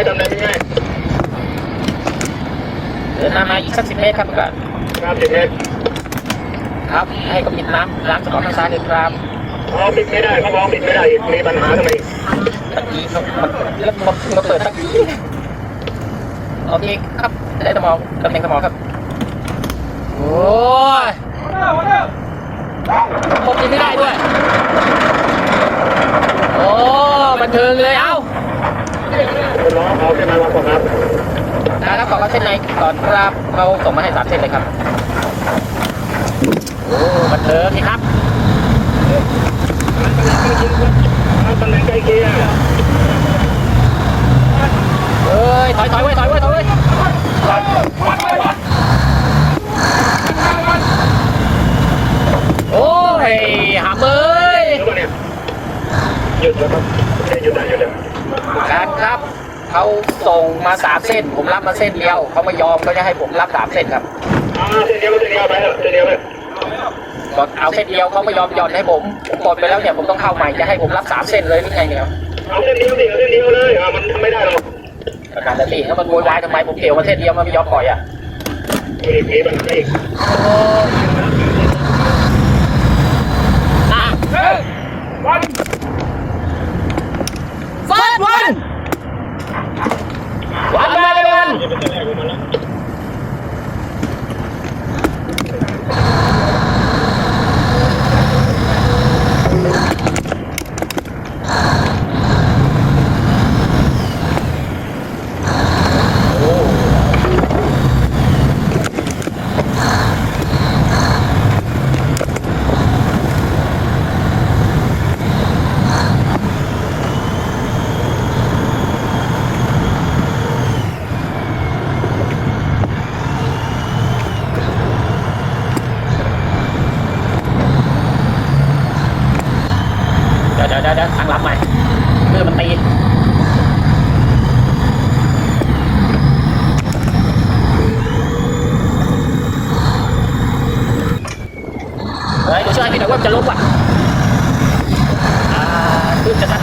ายๆดำเนินง่ายเดินหน้ามาอีกสักสิบเมตรครับผู้การๆครับสิบเมตรครับ ให้ก็ปิดน้ำล้างสมองทางซ้ายเลยครับอ๋อปิดไม่ได้เขาบอกปิดไม่ได้อีกมีปัญหาทำไมตะกี้เขามันแล้วมันมาเปิดตะกี้โอเคครับได้สมองตำแหน่งสมองครับ โอ้ยผมกินไม่ได้ด้วย โอ้บันเทิงเลยเอ้า คุณน้องเอาเส้นนั้นมาก่อนครับนะครับขอเขาเส้นไหนก่อนครับเขาส่งมาให้สามเส้นเลยครับโอ้บันเทิงนี่ครับตำแหน่งใกล้เคียงเอ้ยถอยถอยไว้ยถอยไว้ยถอยไว้ยโอ้ยหามเอ้ยหรือเปล่าเนี่ยหยุดแล้วครับหยุดแล้วหยุดแล้วการครับ เขาส่งมาสามเส้น ผมรับมาเส้นเดียวเขาไม่ยอมเขาจะให้ผมรับสามเส้นครับอ่าเส้นเดียวเส้นเดียวไปเถอะเส้นเดียวไปก็เอาเส้นเดียวเขาไม่ยอมหย่อนให้ผมผมกดไปแล้วเนี่ยผมต้องเข้าใหม่จะให้ผมรับสามเส้นเลยหรือไงเนี่ยเอาเส้นเดียวสิเอาเส้นเดียวเลยอ่ามันทำไม่ได้หรอกประการตีแล้วมันโวยวายทำไมผมเกี่ยวมาเส้นเดียวมันไม่ยอมปล่อยอะมีมีปัญหาอี เดี๋ยวเดี๋ยวตั้งรับใหม่เพื่อมันตีเฮ้ยเดี๋ยวช่วยพี่หน่อยว่าจะลุกว่ะอ่าขึ้นจะสั้น